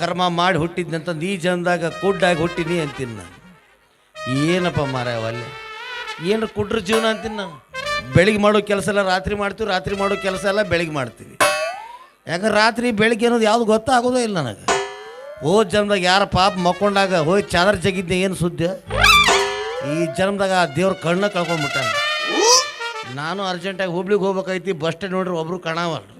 ಕರ್ಮ ಮಾಡಿ ಹುಟ್ಟಿದ್ನಂತಂದು ಈ ಜನದಾಗ ಕುಡ್ಡಾಗಿ ಹುಟ್ಟಿನಿ ಅಂತೀನಿ ನಾನು. ಏನಪ್ಪ ಮಾರ ಅಲ್ಲಿ ಏನು ಕುಡ್ರ ಜೀವನ ಅಂತೀನಿ ನಾನು? ಬೆಳಿಗ್ಗೆ ಮಾಡೋ ಕೆಲಸ ಎಲ್ಲ ರಾತ್ರಿ ಮಾಡ್ತೀವಿ, ರಾತ್ರಿ ಮಾಡೋ ಕೆಲಸ ಎಲ್ಲ ಬೆಳಿಗ್ಗೆ ಮಾಡ್ತೀವಿ. ಯಾಕಂದ್ರೆ ರಾತ್ರಿ, ಬೆಳಿಗ್ಗೆ ಅನ್ನೋದು ಯಾವುದು ಗೊತ್ತಾಗೋದೇ ಇಲ್ಲ ನನಗೆ. ಹೋದ ಜನ್ಮದಾಗ ಯಾರ ಪಾಪ ಮಕ್ಕೊಂಡಾಗ ಹೋಗಿ ಚಾದರ್ ಜಗಿದ್ದೆ ಏನು ಸುದ್ದಿ? ಈ ಜನ್ಮದಾಗ ಆ ದೇವ್ರ ಕಣ್ಣ ಕಳ್ಕೊಂಡ್ಬಿಟ್ಟ ನಾನು ಅರ್ಜೆಂಟಾಗಿ ಹುಬ್ಳಿಗೆ ಹೋಗ್ಬೇಕೈತಿ ಬಸ್ ಸ್ಟ್ಯಾಂಡ್ ನೋಡ್ರಿ ಒಬ್ರು ಕಾಣವಲ್ರು.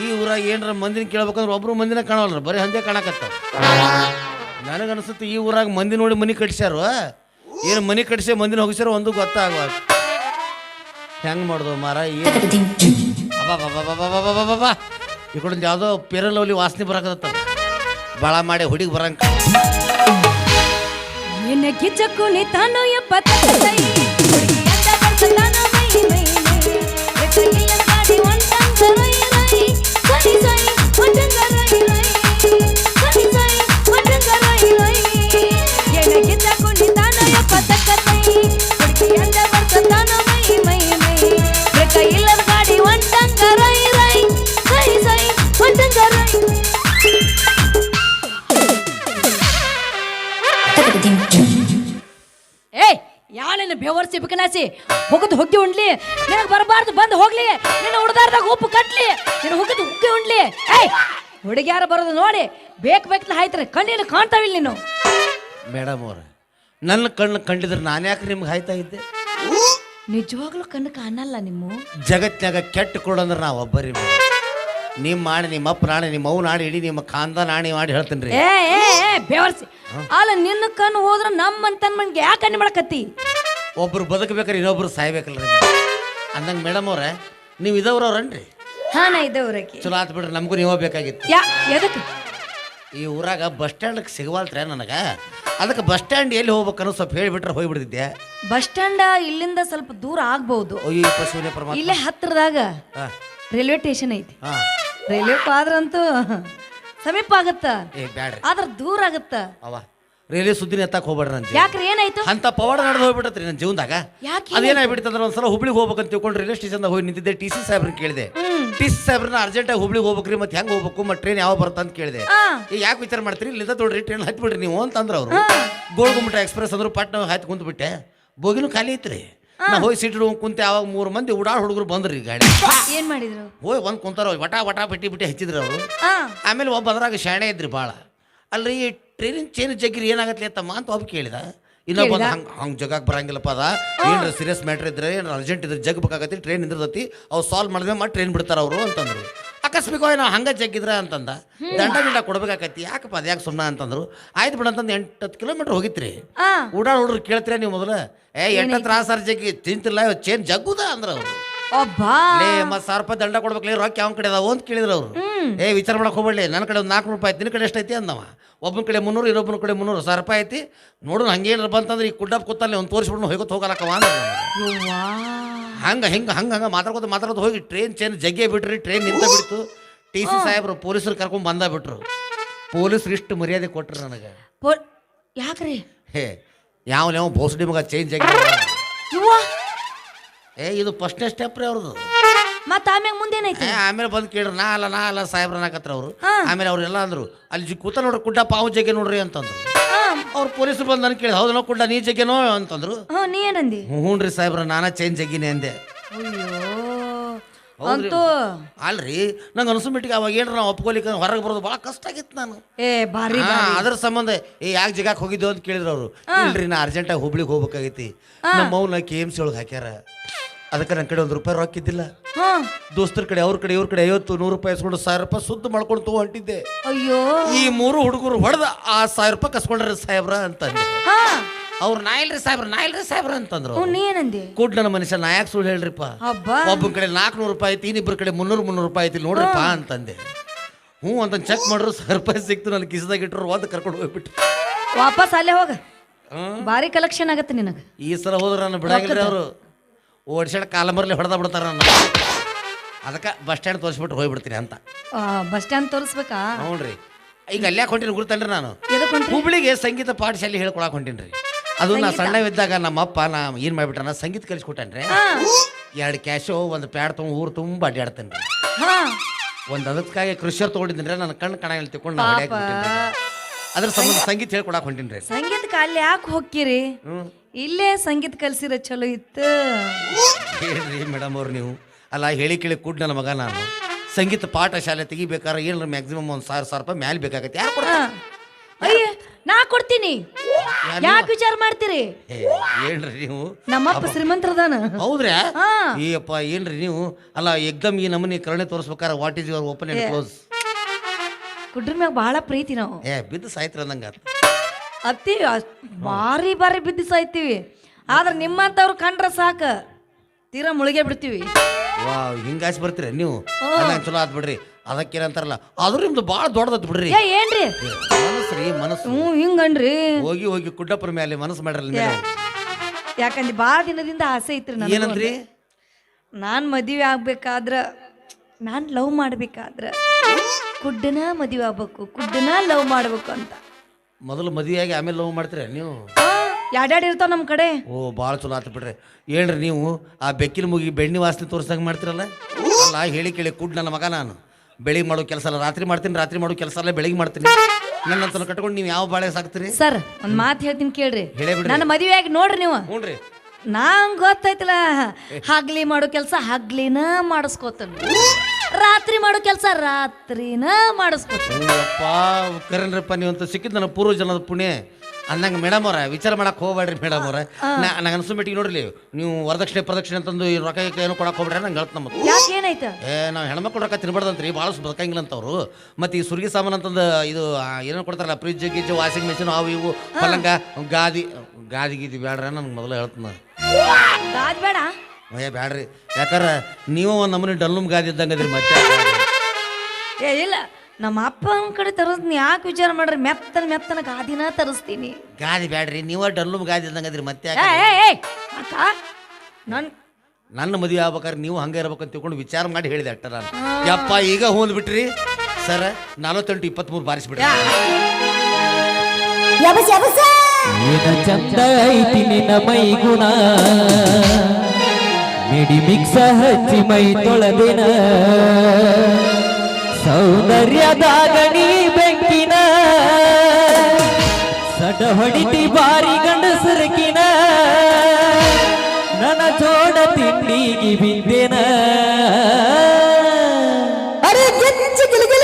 ಈ ಊರಾಗ ಏನ್ರ ಮಂದಿನ ಕೇಳ್ಬೇಕಂದ್ರೆ ಒಬ್ರು ಮಂದಿನ ಕಾಣವಲ್ರ? ಬರೀ ಹಂಗೆ ಕಾಣಕತ್ತ. ನನಗನ್ಸುತ್ತೆ ಈ ಊರಾಗ ಮಂದಿ ನೋಡಿ ಮನೆ ಕಟ್ಸ್ಯಾರ. ಏನು ಮನೆ ಕಟ್ಸಿ ಮಂದಿನ ಹೋಗಿಸ್ಯಾರ ಒಂದು ಗೊತ್ತಾಗ ಹೆಂಗ್ ಮಾಡ್ದು ಮಾರ ಈ ಕಡೆ ಯಾವುದೋ ಪೇರಲ್ ಲವ್ಲಿ ವಾಸನೆ ಬರಕತ್ತ ಬಾಳ ಮಾಡಿ ಹುಡುಗಿ ಬರಂಗ. ನಿನಗೆ ಬೆವರ್ಸಿ ಬಿಕನಾಸಿ ಹೋಗದ್ ಹುಗ್ಗಿ ಉಂಡ್ಲಿ ನಿನಗೆ ಬರಬಾರ್ದು ಬಂದು ಹೋಗ್ಲಿ. ನಿನ್ನ ಉಡ್ದಾರ್ದಾಗ ಉಪ್ಪು ಕಟ್ಲಿ. ನಿನ್ನ ಹೋಗದ್ ಹುಗ್ಗಿ ಉಂಡ್ಲಿ ಏಯ್ ಹುಡುಗ್ಯಾರ ಬರೋದು ನೋಡಿ. ಬೇಕು ಬೇಕಲ್ಲ ಹಾಯ್ತಾರೆ. ಕಣ್ಣಿನ ಕಾಣ್ತಾವಿಲ್ಲ ನೀನು. ಮೇಡಮ್ ಅವ್ರ ನನ್ನ ಕಣ್ಣು ಕಂಡಿದ್ರೆ ನಾನು ಯಾಕೆ ನಿಮ್ಗೆ ಹಾಯ್ತಾ ಇದ್ದೆ? ನಿಜವಾಗ್ಲೂ ಕಣ್ಣು ಕಾಣಲ್ಲ ನಿಮ್ಮ? ಜಗತ್ನಾಗ ಕೆಟ್ಟ ಕೊಡಂದ್ರೆ ನಾವು ಒಬ್ಬರಿ ನಿಮ್ಮ ಮಾಡಿ ನಿಮ್ಮ ಅಪ್ಪ ನಾಣೆ ನಿಮ್ಮ ಅವು ನಾಡಿ ಇಡೀ ನಿಮ್ಮ ಕಾಂದ ನಾಣಿ ಮಾಡಿ ಹೇಳ್ತೀನಿ ರೀ ಏ ಏ ಏ ಬೆವರ್ಸಿ. ಅಲ್ಲ ನಿನ್ನ ಕಣ್ಣು ಹೋದ್ರೆ ನಮ್ಮ ತನ್ ಮನ್ಗೆ ಯಾಕೆ ಕಣ್ಣು ಮಾಡಕತ್ತಿ? ಒಬ್ರು ಬದುಕಬೇಕಾರೆ ಇನ್ನೊಬ್ರು ಸಾಯ್ಬೇಕಲ್ರಿ ಅಂದಂಗೆ ಮೇಡಮ್ ಅವ್ರೆ ನೀವು ಇದವ್ರವ್ರನ್ರಿ ಹಾ ನಾ ಇದ್ದವ್ರಕ್ಕೆ. ಚಲೋ ಆತ್ ಬಿಡ್ರಿ ನಮಗೂ ನೀವು ಬೇಕಾಗಿತ್ತು. ಯಾ ಎದಕ್ಕೆ ಈ ಊರಾಗ ಬಸ್ ಸ್ಟ್ಯಾಂಡ್ಗೆ ಸಿಗವಲ್ತ್ರೆ ನನಗೆ? ಅದಕ್ಕೆ ಬಸ್ ಸ್ಟ್ಯಾಂಡ್ ಎಲ್ಲಿ ಹೋಗ್ಬೇಕನ್ನೋ ಸ್ವಲ್ಪ ಹೇಳಿಬಿಟ್ರೆ ಹೋಗ್ಬಿಡ್ತಿದ್ದೆ ಬಸ್ ಸ್ಟ್ಯಾಂಡ್ ಇಲ್ಲಿಂದ ಸ್ವಲ್ಪ ದೂರ ಆಗ್ಬಹುದು ಅಯ್ಯೋ ಇಲ್ಲೇ ಹತ್ತಿರದಾಗ ಹಾಂ. ರೈಲ್ವೆ ಸ್ಟೇಷನ್ ಐತಿ. ಹಾಂ. ರೈಲ್ವೆ ಆದ್ರಂತೂ ಸಮೀಪ ಆಗತ್ತ. ಏ ಬ್ಯಾಡ್ರಿ. ಆದ್ರ ದೂರ ಆಗತ್ತ. ಅವ ರೈಲ್ವೆ ಸುದ್ದಿನ ಎತ್ತಕ್ಕೆ ಹೋಗ್ಬೇಡ್ರಿ ನನ್ನ ಯಾಕ್ರಿ ಏನಾಯ್ತು? ಅಂತ ಪವಾಡ ನಡೆದು ಹೋಗ್ಬಿಟ್ಟತ್ರಿ ನನ್ನ ಜೀವನದಾಗ. ಯಾಕೆ ಅದೇನಾಗ್ಬಿಡ್ತಂದ್ರೆ ಒಂದ್ಸಲ ಹುಬ್ಳಿಗೆ ಹೋಗ್ಬೇಕಂತ ತಿಳ್ಕೊಂಡು ರೈಲ್ವೆ ಸ್ಟೇಷನ್ದಾಗ ಹೋಗಿ ನಿಂತಿದ್ದೆ. ಟಿ ಸಿ ಸಾಹೇಬ್ರನ್ನ ಕೇಳಿದೆ. ಟಿ ಸಿ ಸಾಹೇಬ್ರನ್ನ ಅರ್ಜೆಂಟಾಗಿ ಹುಬ್ಳಿಗೆ ಹೋಗ್ಬೇಕ್ರಿ ಮತ್ತೆ ಹೆಂಗೆ ಹೋಗ್ಬೇಕು ಮತ್ತೆ ಟ್ರೈನ್ ಯಾವ ಬರುತ್ತೆ ಅಂತ ಕೇಳಿದೆ. ಆ. ಯಾಕೆ ವಿಚಾರ ಮಾಡ್ತೀರಿ? ಇಲ್ಲಿಂದ ತೊಡ್ರಿ ಟ್ರೈನ್ ಹತ್ಬಿಡ್ರಿ ನೀವು ಅಂತಂದ್ರೆ ಅವರು. ಗೋಳ್ಗುಮಟ ಎಕ್ಸ್ಪ್ರೆಸ್ ಅಂದ್ರೆ ಪಟ್ನ ಹತ್ತಿ ಕುಂತ್ಬಿಟ್ಟೆ. ಬೋಗಿನೂ ಖಾಲಿ ಐತ್ರಿ. ನಾ ಹೋಗಿ ಸೀಟ್ ಕುಂತೆ ಅವಾಗ ಮೂರು ಮಂದಿ ಉಡಾಳ್ ಹುಡುಗರು ಬಂದ್ರಿ ಗಾಡಿ. ಏನ್ ಮಾಡಿದ್ರು? ಹೋಗಿ ಒಂದ್ ಕುಂತಾರ ವಟಾ ವಟಾ ಬಿಟ್ಟಿ ಬಿಟ್ಟಿ ಹಚ್ಚಿದ್ರು ಅವರು. ಆ ಆಮೇಲೆ ಒಬ್ಬ ಅದ್ರಾಗ ಶಾಣೆ ಇದ್ರಿ ಭಾಳ ಅಲ್ರಿ ಟ್ರೈನಿನ ಚೇನ್ ಜಗ್ಗಿರಿ ಏನಾಗತ್ತೆ ತಮ್ಮ ಅಂತ ಒಬ್ಬ ಕೇಳಿದ. ಇನ್ನೊಬ್ಬ ಹಂಗೆ ಹಂಗೆ ಜಗಕ್ಕೆ ಬರಂಗಿಲ್ಲಪ್ಪ ಅದ. ಏನ್ರ ಸೀರಿಯಸ್ ಮ್ಯಾಟ್ರ್ ಇದ್ರೆ ಏನಾರ ಅರ್ಜೆಂಟ್ ಇದ್ರೆ ಜಗ್ ಬೇಕಾಗತ್ತೆ ಟ್ರೈನ್ ನಿಂದಿರ್ತತಿ ಅವ್ರು ಸಾಲ್ವ್ ಮಾಡಿದ್ರೆ ಮಾಡಿ ಟ್ರೈನ್ ಬಿಡ್ತಾರ ಅವರು ಅಂತಂದ್ರು. ಅಕಸ್ಮಿಕವಾಗಿ ನಾವು ಹಂಗ ಜಗ್ಗಿದ್ರ ಅಂತಂದ. ದಂಡ ಗಿಂಡ ಕೊಡ್ಬೇಕಾಕತಿ ಯಾಕಪ್ಪ ಅದು ಯಾಕೆ ಸುಮ್ಮನೆ ಅಂತಂದ್ರು. ಆಯ್ತು ಬಿಡ ಅಂತಂದ್ರೆ ಎಂಟು ಹತ್ತು ಕಿಲೋಮೀಟರ್ ಹೋಗಿತ್ರಿ. ಉಡಾಳ್ ಹುಡ್ರು ಕೇಳ್ತೀರ ನೀವು ಮೊದಲು. ಏ ಎಂಟು ಹತ್ತು ಜಗ್ಗಿ ತಿಂತಿಲ್ಲ ಚೇನ್ ಜಗ್ಗುದ ಅಂದ್ರೆ ಅವರು. ಒಬ್ಬಾ ಲೇ ಮತ್ ಸಾವಿರ ರೂಪಾಯಿ ದಂಡ ಕೊಡ್ಬೇಕಲೇ ರೊಕ್ಕ ಯಾವ ಕಡೆ ಅದಾವ ಅಂತ ಕೇಳಿದ್ರು ಅವರು. ಏ ವಿಚಾರ ಮಾಡಕ್ ಹೋಗ್ಬೇಡಿ ನನ್ನ ಕಡೆ ಒಂದು ನಾಲ್ಕು ರೂಪಾಯಿ ಐತಿ ನಿನ್ನ ಕಡೆ ಎಷ್ಟೈತಿ ಅಂದವ. ಒಬ್ಬನ ಕಡೆ ಮುನ್ನೂರು ಇನ್ನೊಬ್ಬನ ಕಡೆ ಮುನ್ನೂರು ಸಾವಿರ ರೂಪಾಯಿ ಐತಿ. ನೋಡು ಹಂಗೇನಾರ ಬಂತಂದ್ರೆ ಈ ಕುಡ್ಡಪ್ ಕೂತಲ್ಲಿ ಒಂದು ತೋರಿಸ್ಬಿಟ್ಟು ಹೋಗೋದು ಹೋಗಲಕ್ಕವ ಅಂದ. ಹಂಗೆ ಹಿಂಗೆ ಹಂಗೆ ಹಂಗೆ ಮಾತಾಡ್ಕೊತ ಮಾತಾಡೋದು ಹೋಗಿ ಟ್ರೈನ್ ಚೇನ್ ಜಗ್ಗೆ ಬಿಟ್ರಿ ಟ್ರೈನ್ ನಿಂತ ಬಿಡ್ತು. ಟಿ ಸಿ ಸಾಹೇಬ್ರು ಪೊಲೀಸರು ಕರ್ಕೊಂಡು ಬಂದ ಬಿಟ್ರು. ಪೊಲೀಸರು ಇಷ್ಟು ಮರ್ಯಾದೆ ಕೊಟ್ರು ನನಗೆ. ಯಾಕ್ರಿ? ಹೇ ಯಾವ ಯಾವ ಬೋಸಡಿ ಮಗ ಚೇಂಜ್ ಆಗಿ ಏ ಇದು ಫಸ್ಟ್ ಸ್ಟೆಪ್ ರೀ ಅವ್ರದ್ದು. ಮತ್ತ ಆಮೇಲೆ ಮುಂದೇನಾಯ್ತು ಏ, ಆಮೇಲೆ ಬಂದು ಕೇಳ್ರಿ ನಾ ಅಲ್ಲ ನಾ ಅಲ್ಲ ಸಾಹೇಬ್ರ ಅನ್ನಕತ್ರ ಅವರು. ಹಾ. ಆಮೇಲೆ ಅವ್ರೆಲ್ಲ ಅಂದ್ರು ಅಲ್ಲಿ ಜಿ ಕೂತ ನೋಡ್ರಿ ಕುಡ್ಡ ಪಾವು ಜಗ್ಗೆ ನೋಡ್ರಿ ಅಂತಂದ್ರು. ಅವ್ರು ಪೊಲೀಸರು ಬಂದು ನನಗೆ ಕೇಳಿ ಹೌದನೋ ಕುಡ್ಡ ನೀ ಜಗ್ಗೆನೋ ಅಂತಂದ್ರು. ಹ್ಞೂ ನೀ ಏನಂದಿ? ಹ್ಞೂ ರೀ ಸಾಹೇಬ್ರ ನಾನಾ ಚೇಂಜ್ ಜಗ್ಗಿನಿ ಅಂದೆ. ಅಯ್ಯೋ. ಅಂತೂ ಅಲ್ರಿ ನಂಗೆ ಅನ್ಸುಬಿಟ್ಟಿಗೆ ಅವಾಗ ಏನ್ರ ನಾವು ಒಪ್ಕೊಲಿಕ್ಕೆ ಹೊರಗೆ ಬರೋದು ಭಾಳ ಕಷ್ಟ ಆಗಿತ್ತು ನಾನು. ಏ ಹಾ, ಅದ್ರ ಸಂಬಂಧ ಏ ಯಾಕೆ ಜಗಕ್ಕೆ ಹೋಗಿದ್ದು ಅಂತ ಕೇಳಿದ್ರು ಅವರು. ಇಲ್ರಿ ನಾ ಅರ್ಜೆಂಟಾಗಿ ಹುಬ್ಳಿಗೆ ಹೋಗ್ಬೇಕಾಗೈತಿ. ನಮ್ಮ ಅವ್ನ ಕೆ ಎಂ ಸಿ ಒಳಗೆ ಹಾಕ್ಯಾರ. ಅದಕ್ಕೆ ನನ್ನ ಕಡೆ ಒಂದು ರೂಪಾಯಿ ರೊಕ್ಕಿದ್ದಿಲ್ಲ ದೋಸ್ತರ ಕಡೆ ಅವ್ರ ಕಡೆ ಇವ್ರ ಕಡೆ ಐವತ್ತು ನೂರು ರೂಪಾಯಿ ಇಸ್ಕೊಂಡು ಸಾವಿರ ರೂಪಾಯಿ ಸುದ್ದು ಮಾಡ್ಕೊಂಡು ತಗೋ ಹೊಂಟಿದ್ದೆ. ಅಯ್ಯೋ. ಈ ಮೂರು ಹುಡುಗರು ಹೊಡೆದ ಆ ಸಾವಿರ ರೂಪಾಯಿ ಕಸ್ಕೊಂಡ್ರೆ ಸಾಹೇಬ್ರ ಅಂತ ಹಾ. ಅವ್ರು ನಾಯಿಲ್ರಿ ಸಾಹೇಬ್ರ ನಾಯಿಲ್ರಿ ಸಾಹೇಬ್ರ ಅಂತಂದ್ರು ಏನಂದಿ ಕೂಡ್ ನನ್ನ ಮನುಷ್ಯ ನಾ ಯಾಕೆ ಸುಳ್ಳು ಹೇಳ್ರಿಪ್ಪ. ಹಬ್ಬ? ಒಬ್ಬನ ಕಡೆ ನಾಲ್ಕುನೂರು ರೂಪಾಯಿ ಐತಿ ಇನ್ನಿಬ್ಬರ ಕಡೆ ಮುನ್ನೂರು ಮುನ್ನೂರು ರೂಪಾಯಿ ಐತಿ ನೋಡ್ರಿಪ್ಪ ಅಂತಂದೆ. ಹ್ಞೂ ಅಂತ ಚೆಕ್ ಮಾಡ್ರು ಸಾವಿರ ರೂಪಾಯಿ ಸಿಕ್ತು ನನ್ನ ಕಿಸದಾಗ ಇಟ್ಟರು ಒಂದು ಕರ್ಕೊಂಡು ಹೋಗ್ಬಿಟ್ಟು ವಾಪಸ್ ಅಲ್ಲೇ ಹೋಗ. ಭಾರಿ ಕಲೆಕ್ಷನ್ ಆಗತ್ತೆ ನಿನಗೆ. ಈ ಸಲ ಹೋದ್ರೆ ನಾನು ಬಿಡಾಗಿಲ್ಲ ಅವರು. ಓಡಿಸಾಡ ಕಾಲಂಬರ್ಲಿ ಹೊಡೆದ ಬಿಡ್ತಾರ ನನ್ನ ಅದಕ್ಕೆ ಬಸ್ ಸ್ಟ್ಯಾಂಡ್ ತೋರಿಸ್ಬಿಟ್ಟು ಹೋಗ್ಬಿಡ್ತೀನಿ ಅಂತ. ಬಸ್ ಸ್ಟ್ಯಾಂಡ್ ತೋರಿಸ್ಬೇಕಾ? ಹ್ಞೂ ಈಗ ಅಲ್ಲೇ ಹೊಂಟೀನಿ ಗುರುತಲ್ರಿ ನಾನು. ಹುಬ್ಳಿಗೆ ಸಂಗೀತ ಪಾಠಶಾಲೆ ಹೇಳ್ಕೊಳಕ್ ಹೊಂಟೀನಿ ಅದು ನಾ ಸಣ್ಣವಿದ್ದಾಗ ನಮ್ಮ ಅಪ್ಪ ನಾ ಏನು ನಾ ಸಂಗೀತ ಕಲಿಸ್ಕೊಟ್ಟನ್ರಿ. ಎರಡು ಕ್ಯಾಶೋ ಒಂದು ಪ್ಯಾಡ್ ತೊಗೊಂಡು ಊರು ತುಂಬ ಅಡ್ಡಾಡ್ತೇನೆ ರೀ ಹಾ. ಒಂದು ಅದಕ್ಕಾಗಿ ಕೃಷಿಯರ್ ತೊಗೊಂಡಿದ್ರೆ ನನ್ನ ಕಣ್ಣು ಕಣ ತಿಳ್ಕೊಂಡು ಪಾಪ. ಅದ್ರ ಸಂಬಂಧ ಸಂಗೀತ ಹೇಳ್ಕೊಡಕ್ ಹೊಂಟಿನ್ರಿ. ಸಂಗೀತ ಅಲ್ಲಿ ಯಾಕೆ ಹೋಗ್ಕಿರಿ ಇಲ್ಲೇ ಸಂಗೀತ ಕಲ್ಸಿರ ಚಲೋ ಇತ್ತು? ಹೇಳ್ರಿ ಮೇಡಮ್ ಅವ್ರು ನೀವು. ಅಲ್ಲ ಹೇಳಿ ಕೇಳಿ ಕೂಡ ನನ್ನ ಮಗ ನಾನು. ಸಂಗೀತ ಪಾಠ ಶಾಲೆ ತೆಗಿಬೇಕಾದ್ರೆ ಏನಾರ ಮ್ಯಾಕ್ಸಿಮಮ್ ಒಂದು ಸಾವಿರ ಸಾವಿರ ರೂಪಾಯಿ ಮ್ಯಾಲೆ ಬೇಕಾಗತ್ತೆ. ಯಾರು ಅಯ್ಯ ನಾ ಕೊಡ್ತೀನಿ. ಯಾಕೆ ವಿಚಾರ ಮಾಡ್ತೀರಿ? ಏ ಏನ್ರಿ ನೀವು? ನಮ್ಮಪ್ಪ ಶ್ರೀಮಂತರದಾನ? ಹೌದ್ರಾ? ಹಾ. ಅಪ್ಪ ಏನ್ರಿ ನೀವು? ಅಲ್ಲ ಎಕ್ದಮ್ ಈ ನಮೂನಿ ಕರುಣೆ ತೋರಿಸ್ಬೇಕಾರೆ what is your open and close ಕುಡ್ರ ಮ್ಯಾಗ ಬಹಳ ಪ್ರೀತಿ ನಾವು. ಏ ಬಿದ್ದು ಸಾಯ್ತ್ರ ಅಂದಂಗ ಅತ್ತಿ ಬಾರಿ ಬಾರಿ ಬಿದ್ದು ಸಾಯ್ತೀವಿ. ಆದ್ರೆ ನಿಮ್ಮಂತವ್ರು ಕಂಡ್ರೆ ಸಾಕ. ತೀರಾ ಮುಳುಗೇ ಬಿಡ್ತೀವಿ. ವಾ ಹಿಂಗಾಸಿ ಬರ್ತೀರ ನೀವು? ಅಂದಂಗ್ ಚಲೋ ಆತ್ ಬಿಡ್ರಿ. ಅದಕ್ಕೇನಂತಾರಲ್ಲ ಆದ್ರೂ ನಿಮ್ದು ಭಾಳ ದೊಡ್ಡದತ್ ಬಿಡ್ರಿ. ಏ ಏನ್ರಿ? ಮನಸ್ಸು ರೀ ಮನಸ್ಸು. ಹ್ಞೂ ಹಿಂಗನ್ರಿ. ಹೋಗಿ ಹೋಗಿ ಕುಡ್ಡಪ್ಪರ ಮೇಲೆ ಮನಸ್ಸು ಮಾಡ್ರಲ್ಲ. ಯಾಕಂದ್ರೆ ಭಾಳ ದಿನದಿಂದ ಆಸೆ ಐತ್ರಿ ನನಗೂ ಏನಂದ್ರಿ? ನಾನು ಮದುವೆ ಆಗ್ಬೇಕಾದ್ರ ನಾನು ಲವ್ ಮಾಡ್ಬೇಕಾದ್ರ ಕುಡ್ಡನ ಮದುವೆ ಆಗ್ಬೇಕು ಕುಡ್ಡನ ಲವ್ ಮಾಡ್ಬೇಕು ಅಂತ. ಮೊದಲು ಮದುವೆಯಾಗಿ ಆಮೇಲೆ ಲವ್ ಮಾಡ್ತೀರ ನೀವು? ಯಾಡ್ಯಾಡ್ ಇರ್ತಾವ ನಮ್ಮ ಕಡೆ? ಓ ಭಾಳ ಚಲೋ ಆತು ಬಿಡ್ರಿ. ಏನ್ರಿ ನೀವು ಆ ಬೆಕ್ಕಿನ ಮುಗಿ ಬೆಣ್ಣೆ ವಾಸನೆ ತೋರ್ಸಂಗೆ ಮಾಡ್ತಿರಲ್ಲ? ಅಲ್ಲ ಹೇಳಿ ಕೇಳಿ ಕುಡ್ ನನ್ನ ಮಗ ನಾನು. ಬೆಳಿಗ್ಗೆ ಮಾಡೋ ಕೆಲಸ ಅಲ್ಲ ರಾತ್ರಿ ಮಾಡ್ತೀನಿ ರಾತ್ರಿ ಮಾಡೋ ಕೆಲಸ ಅಲ್ಲ ಬೆಳಿಗ್ಗೆ ಮಾಡ್ತೀನಿ. ನನ್ನಂತ ಕಟ್ಕೊಂಡು ನೀವು ಯಾವ ಬಾಳೆ ಸಾಕ್ತೀರಿ? ಸರ್ ಒಂದ್ ಮಾತು ಹೇಳ್ತೀನಿ ಕೇಳ್ರಿ. ಹೇಳೇ ಬಿಡ್ರಿ. ನನ್ನ ಮದುವೆ ಆಗಿ ನೋಡ್ರಿ ನೀವು. ಹ್ಞೂ ರೀ ನಂಗ್ ಗೊತ್ತೈತಲ್ಲ ಹಗ್ಲಿ ಮಾಡೋ ಕೆಲಸ ಹಗ್ಲಿನ ಮಾಡಿಸ್ಕೋತಾನ. ರಾತ್ರಿ ಮಾಡೋ ಕೆಲಸ ರಾತ್ರಿನ ಮಾಡಿಸ್ಕೋತಾನ. ಅಪ್ಪ ಕರೇನ್ರಪ್ಪ ನೀವಂತ ಸಿಕ್ಕಿದ್ದು ಸಿಕ್ಕಿದ್ ನನ್ನ ಪೂರ್ವಜನದ ಪುಣ್ಯ. ಅಂದಂಗೆ ಮೇಡಮ್ ಅವ್ರ ವಿಚಾರ ಮಾಡಕ್ ಹೋಗ್ಬೇಡ್ರಿ ಮೇಡಮ್ ಅವ್ರ. ನಂಗೆ ಅನ್ಸು ಮೀಟಿಂಗ್ ನೋಡ್ರಿ ನೀವು ವರದಕ್ಷಿಣೆ ಪ್ರದಕ್ಷಿಣೆ ಅಂತಂದು ಈ ರೊಕ್ಕ ಗಿಕ್ಕ ಏನು ಕೊಡಕ್ ಹೋಗ್ಬೇಡ್ರಿ ನಂಗೆ ಹೇಳ್ತ ನಮ್ಮದು ಯಾಕೆ ಏನಾಯ್ತು? ಏ ನಾವು ಹೆಣ್ಮಕ್ಳು ರೊಕ್ಕ ತಿನ್ಬಾರ್ದಂತ್ರಿ ಭಾಳ ಬದುಕಂಗಿಲ್ಲ ಅಂತವ್ರು. ಮತ್ತೆ ಈ ಸುರ್ಗಿ ಸಾಮಾನು ಅಂತಂದು ಇದು ಆ, ಏನೋ ಕೊಡ್ತಾರಲ್ಲ ಫ್ರಿಜ್ ಗಿಜ್ ವಾಷಿಂಗ್ ಮೆಷಿನ್ ಅವು ಇವು ಪಲಂಗ ಗಾದಿ ಗಾದಿ ಗೀದಿ ಬೇಡ್ರ ನನ್ಗೆ ಮೊದಲು ಹೇಳ್ತೀನಿ ಗಾದ್ ಬೇಡ? ಏ ಬ್ಯಾಡ್ರಿ. ಯಾಕಾರ ನೀವು ಒಂದು ನಮೂನಿ ಡಲ್ಲುಮ್ ಗಾದಿ ಇದ್ದಂಗೆ ಅದ್ರಿ ಮತ್ತೆ. ಏ ಇಲ್ಲ. ನಮ್ಮ ಅಪ್ಪನ ಕಡೆ ತರಿಸ್ತೀನಿ ಯಾಕೆ ವಿಚಾರ ಮಾಡ್ರಿ? ಮೆತ್ತನ ಮೆತ್ತನ ಗಾದಿನ ತರಿಸ್ತೀನಿ. ಗಾದಿ ಬ್ಯಾಡ್ರಿ ನೀವ ಡಲ್ಲು ಗಾದಿ ಇದ್ದಂಗೆ ಅದ್ರಿ ಮತ್ತೆ ಏ ಯಾಕೆ? ಏ, ಏ ಅಕ್ಕ ನನ್ ನನ್ನ ಮದುವೆ ಆಗ್ಬೇಕಾದ್ರೆ ನೀವು ಹಂಗೆ ಇರ್ಬೇಕಂತ ಅಂತ ತಿಳ್ಕೊಂಡು ವಿಚಾರ ಮಾಡಿ ಹೇಳಿದೆ ಅಟ್ಟ ನಾನು. ಯಪ್ಪ ಈಗ ಹೋದ್ ಬಿಟ್ರಿ? ಸರ್ ನಲವತ್ತೆಂಟು ಇಪ್ಪತ್ತ್ಮೂರು ಬಾರಿಸ್ಬಿಡ್ರಿ. ಏನ ಚಂದ ಐತಿ ನಿನ್ನ ಮೈ ಗುಣ ಮಿಡಿ ಮಿಕ್ಸ ಹಚ್ಚಿ ಮೈ ತೊಳೆದಿನ? ಸೌಂದರ್ಯದಾಗ ನೀ ಬೆಂಕಿನ ಸಡ ಹೊಡಿತಿ ಬಾರಿ ಗಂಡಸರಕಿನ ನನ್ನ ಜೋಡ ತಿಂಡಿಗೆ ಬಿದ್ದೇನ. ಅರೆ ಗಿಚ್ಚಿ ಗಿಲಿಗಿಲಿ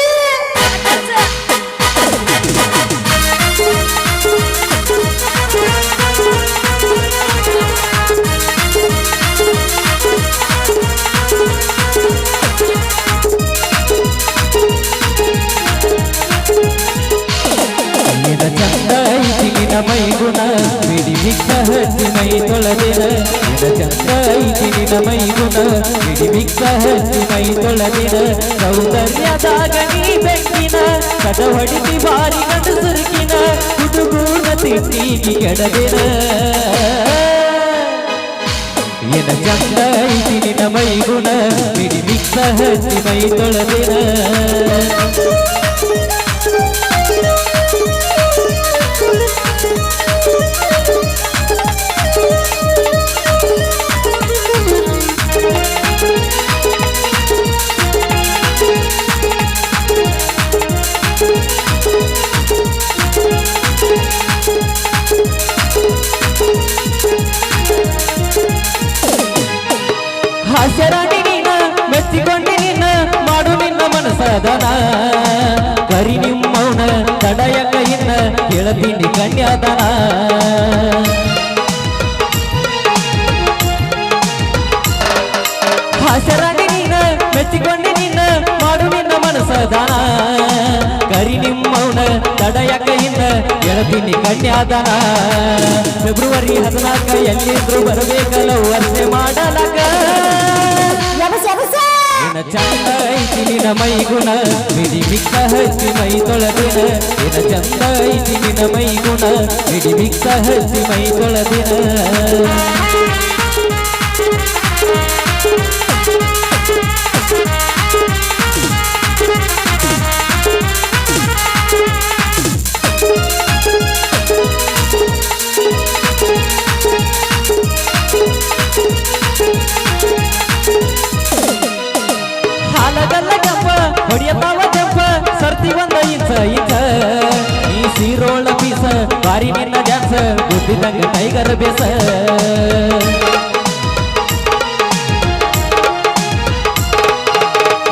ಐತಿ ನಿನ್ನ ಮೈ ಗುಣ ಬಿಡಿ ಮಿಕ್ಕ ಹಚ್ಚಿ ಮೈ ತೊಳೆದಿನ ಏನ ಚಂದ ಐತಿ ನಿನ್ನ ಮೈ ಗುಣ ಬಿಡಿ ಮಿಕ್ಕ ಹಚ್ಚಿ ಮೈ ತೊಳೆದಿನ ಸೌಂದರ್ಯದಾಗ ನೀ ಬೆಂಕಿನ ಕದ ಹೊಡಿತಿ ಬಾರಿ ಗಂಡಸುರುಕಿನ ಹುಡುಗೂನ ತಿಂಡಿಗೆ ಕೆಡದಿನ ಏನ ಚಂದ ಐತಿ ನಿನ್ನ ಮೈ ಗುಣ ಬಿಡಿ ಮಿಕ್ಕ ಹಚ್ಚಿ ಮೈ ತೊಳೆದಿನ ಮೆಚ್ಚಿಕೊಂಡಿ ನಿನ್ನ ಮಾಡು ನಿನ್ನ ಮನಸದಾನ ಕರಿ ನಿಮ್ಮವನ ತಡಯ ಕೈಯಿಂದ ಕೇಳತೀನಿ ಕನ್ಯಾದಾನ ಫೆಬ್ರವರಿ ಹದಿನಾಲ್ಕ ಎಲ್ಲಿದ್ರು ಬರಬೇಕಲ್ಲ ವರ್ಷೆ ಮಾಡಲಕ. ಚಂದಿನ ಚಂದ ಐತಿ ನಿನ್ನ ಮೈ ಗುಣ ಬಿಡಿ ಮಿಕ್ಕ ಹಸಿ ಮೈ ತೊಳೆದಿನ. ನಿನ್ನ ಚಂದ ಐತಿ ನಿನ್ನ ಮೈ ಗುಣ ಬಿಡಿ ಮಿಕ್ಕ ಹಸಿ ಮೈ ತೊಳೆದಿನ. ಗುದ್ದಿದಂಗ ಟೈಗರ್ ಬೇಸ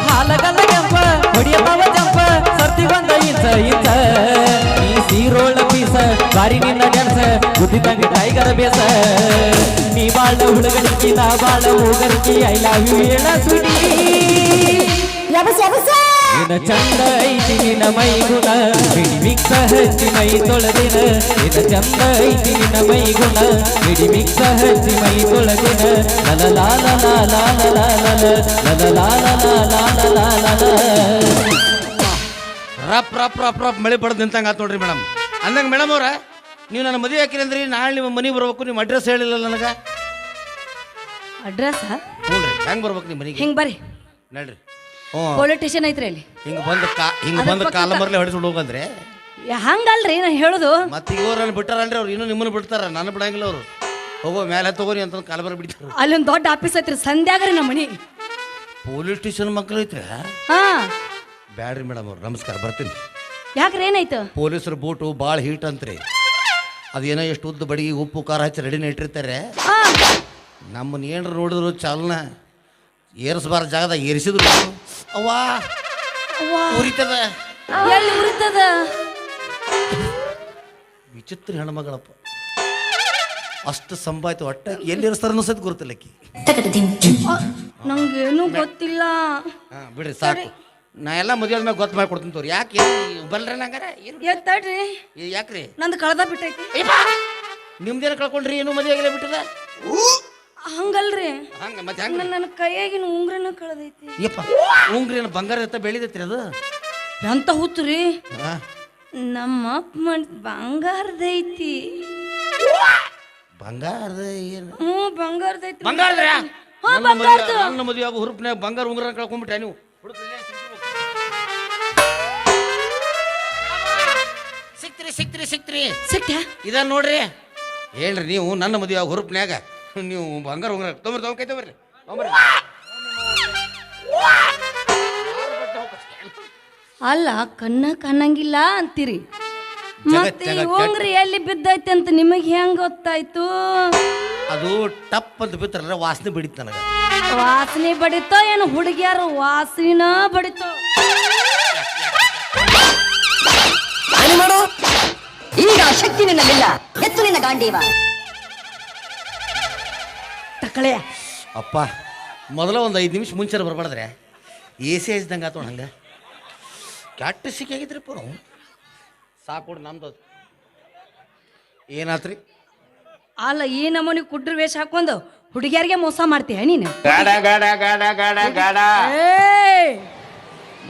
ಹಾಲಗಲ್ಲ ಕೆಂಪ ಹೊಡಿಯತಾವ ಜಂಪ ಸರ್ತಿ ಬಂದ ಇಂಚ ಇಂಚ ನೀ ಸೀರೋಳ ಪೀಸ ಬಾರಿ ನಿನ್ನ ಡ್ಯಾನ್ಸ ಗುದ್ದಿದಂಗ ಟೈಗರ್ ಬೇಸ ನೀ ಬಾಳ ಹುಡುಗಡಿಕಿ ನಾ ಬಾಳ ಹೋಗರ್ಕಿ ಐ ಲವ್ ಯು ಹೇಳ ಸುಡಿ ನಿನ್ನ ಚಂದ ಐತಿ ನಿನ್ನ ಮೈ ಗುಣ ಬಿಡಿ ಮಿಕ್ಸ ಹಚ್ಚಿ ಮೈ ತೊಳೆದಿನ ನಿನ್ನ ಚಂದ ಐತಿ ನಿನ್ನ ಮೈ ಗುಣ ಬಿಡಿ ಮಿಕ್ಸ ಹಚ್ಚಿ ಮೈ ತೊಳೆದಿನ ಲಲ ಲಾಲ ಲಾಲ ಲಾಲ ಲಲ ಲಾಲ ಲಾಲ ಲಾಲ ರಪ್ ರಪ್ ರಪ್ ರಪ್ ಮಳೆ ಬಡ್ದು ನಿಂತಂಗೆ ಆತ್ ನೋಡ್ರಿ ಮೇಡಮ್ ಅಂದಂಗೆ ಮೇಡಮ್ ಅವ್ರ ನೀವು ನನ್ನ ಮದುವೆ ಹಾಕಿರಿ ಅಂದ್ರಿ ನಾಳೆ ನಿಮ್ಮ ಮನೆಗೆ ಬರ್ಬೇಕು ನಿಮ್ಮ ಅಡ್ರೆಸ್ ಹೇಳಿಲ್ಲ ನನಗೆ ಅಡ್ರೆಸ್ ಹ್ಞೂ ರೀ ಹೆಂಗೆ ಬರ್ಬೇಕು ನಿಮ್ಮ ಮನೆಗೆ ಹಿಂಗ್ ಬರ್ರಿ ನಡ್ರಿ ಹ್ಞೂ ಪೊಲೀಸ್ ಸ್ಟೇಷನ್ ಐತ್ರಿ ಅಲ್ಲಿ. ಹಿಂಗೆ ಬಂದ ಕಾ ಹಿಂಗೆ ಬಂದು ಕಾಲ ಮರಲಿ ಹೊಡಿಸ್ಕೊಂಡು ಹೋಗಂದ್ರೆ? ಯಾ- ಹಂಗಲ್ರಿ ನಾ ಹೇಳುದು. ಮತ್ತೆ ಈಗ ನನ್ನ ಬಿಟ್ಟಾರಲ್ರಿ ಅವ್ರು ಇನ್ನೂ ನಿಮ್ಮನ್ನ ಬಿಡ್ತಾರ ನಾನು ಬಿಡಂಗಿಲ್ಲ ಅವರು. ಹೋಗೋ ಮೇಲೆ ತಗೋರಿ ಅಂತ ಕಾಲ ಮರ ಬಿಡ್ತಾರೆ. ಅಲ್ಲಿ ಒಂದು ದೊಡ್ಡ ಆಫೀಸ್ ಐತ್ರಿ ಸಂಧ್ಯಾಗ್ರಿ ನಮ್ಮ ಮನಿ. ಪೊಲೀಸ್ ಸ್ಟೇಷನ್ ಮಕ್ಕಳು ಐತ್ರಿ? ಹಾ. ಬ್ಯಾಡ್ರಿ ಮೇಡಮ್ ಅವ್ರು ನಮಸ್ಕಾರ ಬರ್ತೀನಿ. ಯಾಕ್ರಿ ಏನಾಯ್ತು? ಪೊಲೀಸರ ಬೂಟು ಭಾಳ ಹೀಟ್ ಅಂತ್ರಿ. ಅದೇನೋ ಎಷ್ಟು ಉದ್ದ ಬಡಿ ಉಪ್ಪು ಖಾರ ಹಚ್ಚಿ ರೆಡಿನ ಇಟ್ಟಿರ್ತಾರೆ. ಹಾ. ನಮ್ಮನ್ನ ಏನ್ರ ನೋಡಿದ್ರು ಚಾಲನ? ಏರಿಸಬಾರ ಜಾಗದಾಗ ಏರಿಸಿದ್ರು ಅವ್ವಾ. ಅವ್ವಾ. ಉರಿತದ. ಎಲ್ಲಿ ಉರಿತದ? ವಿಚಿತ್ರ ಹೆಣ್ಮಗಳಪ್ಪ. ಅಷ್ಟು ಸಂಭಾಯ್ತು ಒಟ್ಟ ಎಲ್ಲಿ ಇರಿಸ್ತಾರ ಅನ್ನೋಸತ್ ಗುರುತಿಲ್ಲ ಆಕಿ. ನಂಗೇನು ಗೊತ್ತಿಲ್ಲ. ಹಾಂ ಬಿಡ್ರಿ ಸಾಕು. ನಾ ಎಲ್ಲ ಮದುವೆ ಆದ್ಮೇಲೆ ಗೊತ್ತು ಮಾಡಿ ಕೊಡ್ತೀನಿ ತೋರಿ. ಯಾಕೆ ಬಲ್ರಿ ನಂಗಾರ ಏನು ಎತ್ತಾಡ್ರಿ. ಯಾಕ್ರಿ? ನಂದು ಕಳ್ದ ಬಿಟ್ಟೈತಿ. ನಿಮ್ದೇನು ಕಳ್ಕೊಂಡ್ರಿ? ಏನು ಮದುವೆ ಆಗಿಲ್ಲ ಬಿಟ್ಟದ? ಹಂಗಲ್ರಿ. ಹಂಗ ಮತ್ತೆ ಹಂಗ ನನ್ನ ನನ್ನ ಕೈಯಾಗಿನ ಉಂಗ್ರನ ಕಳ್ದೈತಿ. ಯಪ್ಪ ಉಂಗ್ರಿ ಏನು ಬಂಗಾರ ಎತ್ತ ಬೆಳಿದೈತ್ರಿ ಅದು? ಎಂತ ಹುತ್ತರಿ? ಹಾ ನಮ್ಮ ಅಪ್ಪ ಬಂಗಾರದೈತಿ. ಬಂಗಾರದ ಏನು ಹ್ಞೂ ಬಂಗಾರದೈತಿ. ಬಂಗಾರದ್ರ ಹಾ ನನ್ನ ಬಂಗಾರದು. ಮದುವೆ ನನ್ನ ಮದುವೆ ಆಗೋ ಹುರುಪ್ನ್ಯಾಗ ಬಂಗಾರ ಉಂಗ್ರ ಕಳ್ಕೊಂಡ್ಬಿಟ್ಟೆ ನೀವು? ಸಿಕ್ತ್ರಿ ಸಿಕ್ತ್ರಿ ಸಿಕ್ತ್ರಿ. ಸಿಕ್ಟ್ಯಾ ಇದ ನೋಡ್ರಿ ಹೇಳ್ರಿ ನೀವು ನನ್ನ ಮದುವೆ ಆಗೋ ಹುರುಪ್ನ್ಯಾಗ. ನೀವು ಬಂಗಾರ ಹೋಗ್ರ ತೊಂಬರ್ರಿ ತೊಗೊಂಡ್ ಕೈ ತೊಂಬರ್ರಿ ತೊಂಬರ್ರಿ ಅಲ್ಲ ಕಣ್ಣ ಕಾಣಂಗಿಲ್ಲ ಅಂತೀರಿ. ಮತ್ತೆ ಜಗತ್ತ್ಯಾಗ ಉಂಗ್ರಿ ಎಲ್ಲಿ ಬಿದ್ದೈತೆ ಅಂತ ನಿಮಗೆ ಹೆಂಗ್ ಗೊತ್ತಾಯ್ತು? ಅದು ಟಪ್ ಅಂತ ಬಿತ್ತಲ್ಲ ವಾಸನೆ ಬಡಿತ ನನಗೆ. ವಾಸನೆ ಬಡಿತೋ ಏನು ಹುಡುಗಿಯಾರ ವಾಸನಿನ ಬಡಿತೋ? ಹಾನಿ ಮಾಡು. ಈಗ ಶಕ್ತಿ ನಿನ್ನಲ್ಲಿಲ್ಲ. ಎತ್ತು ನಿನ್ನ ಗಾಂಡೀವ. ತಕಳೆ ಅಪ್ಪ ಮೊದಲ ಒಂದು ಐದು ನಿಮಿಷ ಮುಂಚೆ ಬರಬಾರ್ದ್ರೆ. ಎ ಸಿ ಹಚ್ದಂಗೆ ಆತೋಣ ಹಂಗೆ. ಕ್ಯಾಟ್ ಸಿಕ್ಕಾಗಿದ್ರಿಪ್ಪ ನಾವು ಸಾಕು ನಮ್ದು. ಏನಾತ್ರಿ? ಅಲ್ಲ ಈ ನಮೂನಿ ಕುಡ್ರ ವೇಷ ಹಾಕೊಂಡು ಹುಡುಗಿಯರಿಗೆ ಮೋಸ ಮಾಡ್ತೀಯ ನೀನು? ಗಡ ಗಡ ಗಡ ಗಡ ಗಡ. ಏಯ್!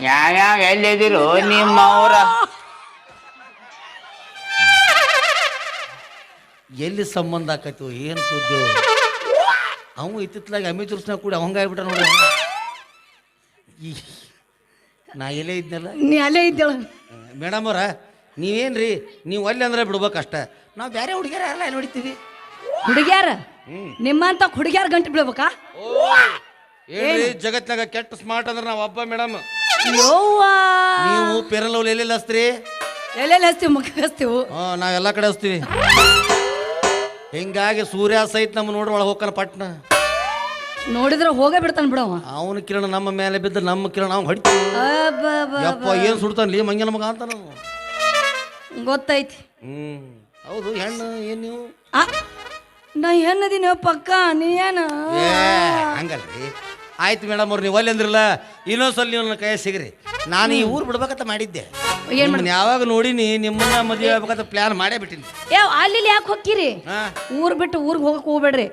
ಯಾವ್ಯಾವ ಎಲ್ಲಿದಿರು ನಿಮ್ಮ ಅವ್ರ ಎಲ್ಲಿ ಸಂಬಂಧ ಆಕೈತು ಏನು ಸುದ್ದಿ? ಅವ ಇತ್ತಿತ್ತಲಾಗಿ ಅಮಿತ್ ತುರ್ಸ್ನಾಗ ಕೂಡ ಅವಂಗಾಗ್ಬಿಟ್ಟ ನೋಡಿ. ಈ ನಾ ಎಲ್ಲೇ ಇದ್ನಲ್ಲ? ನೀ ಅಲ್ಲೇ ಇದ್ದೇಳ. ಮೇಡಮ್ ಅವ್ರ ನೀವೇನು ರೀ ನೀವು ಅಲ್ಲಿ ಅಂದ್ರೆ ಬಿಡ್ಬೇಕಷ್ಟ. ನಾವು ಬೇರೆ ಹುಡುಗಿಯರ ಎಲ್ಲ ನೋಡಿತೀವಿ ಹುಡುಗಿಯಾರ? ನಿಮ್ಮಂತ ಹುಡುಗಿಯಾರ ಗಂಟು ಬೀಳ್ಬೇಕಾ? ಹೇಳಿ ಜಗತ್ನಾಗ ಕೆಟ್ಟ ಸ್ಮಾರ್ಟ್ ಅಂದ್ರೆ ನಾವು ಒಬ್ಬ ಮೇಡಮ್. ಯವ್ವಾ! ನೀವು ಪೆರಲವ್ಲು ಎಲ್ಲೆಲ್ಲಿ ಹಚ್ತೀರಿ? ಎಲ್ಲೆಲ್ಲಿ ಹಚ್ತೀವಿ ಮುಖ ಹಚ್ತೀವಿ? ಹಾ ನಾವೆಲ್ಲ ಕಡೆ ಹಚ್ತೀವಿ. ಹಿಂಗಾಗಿ ಸೂರ್ಯ ಸಹಿತ ನಮ್ಮ ನೋಡ್ರಿ ಒಳಗೆ ಹೋಗ್ತಾನ ಪಟ್ನ. ನೋಡಿದ್ರೆ ಹೋಗೇ ಬಿಡ್ತಾನೆ ಬಿಡವ ಅವನ ಕಿರಣ ನಮ್ಮ ಮೇಲೆ ಬಿದ್ದ ನಮ್ಮ ಕಿರಣ ಅವ್ನು ಹೊಡಿತೀವಿ. ಯಪ್ಪ ಏನು ಸುಡ್ತಾನಲಿ ಮಂಗೆ ನಮಗ ಅಂತ ನಾವು ಗೊತ್ತೈತಿ. ಹ್ಞೂ ಹೌದು ಹೆಣ್ಣು ಏನು ನೀವು? ಆ, ನಾ ಹೆಣ್ಣದಿನ ಪಕ್ಕ ನೀ ಏನ? ಏ ಹಂಗಲ್ರಿ. ಆಯ್ತು ಮೇಡಮ್ ಅವ್ರು ನೀವು ಅಲ್ಲಿ ಅಂದ್ರಲ್ಲ ಇನ್ನೊಂದ್ಸಲ ನೀವು ನನ್ನ ಕೈ ಸಿಗ್ರಿ. ನಾನು ಈ ಊರು ಬಿಡ್ಬೇಕಂತ ಮಾಡಿದ್ದೆ. ಏನ್ ನಿಮ್ಮನ್ನ ಯಾವಾಗ ನೋಡಿನಿ ನಿಮ್ಮನ್ನ ಮದುವೆ ಆಗ್ಬೇಕಂತ ಪ್ಲಾನ್ ಮಾಡೇ ಬಿಟ್ಟಿನಿ. ಯಾವ ಅಲ್ಲಿ ಯಾಕೆ ಹೋಗ್ತೀರಿ? ಹಾ. ಊರ್ ಬಿಟ್ಟು ಊರಿಗೆ ಹೋಗಕ್ ಹೋಗ್ಬೇಡ್ರಿ.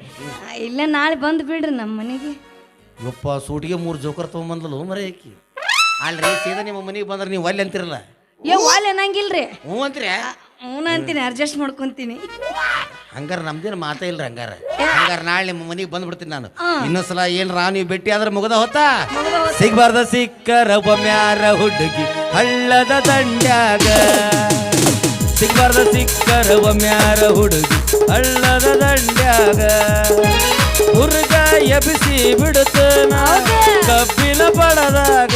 ಇಲ್ಲೇ ನಾಳೆ ಬಂದ್ ಬಿಡ್ರಿ ನಮ್ಮ ಮನೆಗೆ. ಯಪ್ಪ ಸೂಟಿಗೆ ಮೂರು ಜೋಕರ್ ತಗೊಂಬಂದ್ಲು ಮರೆ ಆಕಿ ಅಲ್ರಿ ಸೀದಾ ನಿಮ್ಮ ಮನೆಗೆ ಬಂದ್ರೆ ನೀವು ಅಲ್ಲಿ ಅಂತಿರಲ್ಲ? ಏ ವಾಲ್ ಏನಂಗಿಲ್ರಿ ಹ್ಞೂ ಅಂತೀರಾ? ಹ್ಞೂ ಅಂತೀನಿ ಅಡ್ಜಸ್ಟ್ ಮಾಡ್ಕೊಂತೀನಿ. ಹಂಗಾರ ನಮ್ದೇನು ಮಾತೇ ಇಲ್ರಿ ಹಂಗಾರ. ಹಂಗಾರ ನಾಳೆ ನಿಮ್ಮ ಮನೆಗೆ ಬಂದ್ಬಿಡ್ತೀನಿ ನಾನು. ಇನ್ನೊಂದ್ಸಲ ರಾ ನೀವು ಭೇಟಿ ಆದ್ರೆ ಮುಗದ ಹೊತ್ತ ಸಿಗ್ಬಾರ್ದ ಸಿಕ್ಕರ ಒಮ್ಯಾರ ಹುಡುಗಿ ಹಳ್ಳದ ದಂಡ್ಯಾಗ. ಸಿಗ್ಬಾರ್ದ ಸಿಕ್ಕರ ಒಮ್ಯಾರ ಹುಡುಗಿ ಹಳ್ಳದ ದಂಡ್ಯಾಗ. ಹುರ್ಗಾಯ ಬಿಸಿ ಬಿಡುತ್ತ ನಾ ಕಬ್ಬಿನ ಪಡದಾಗ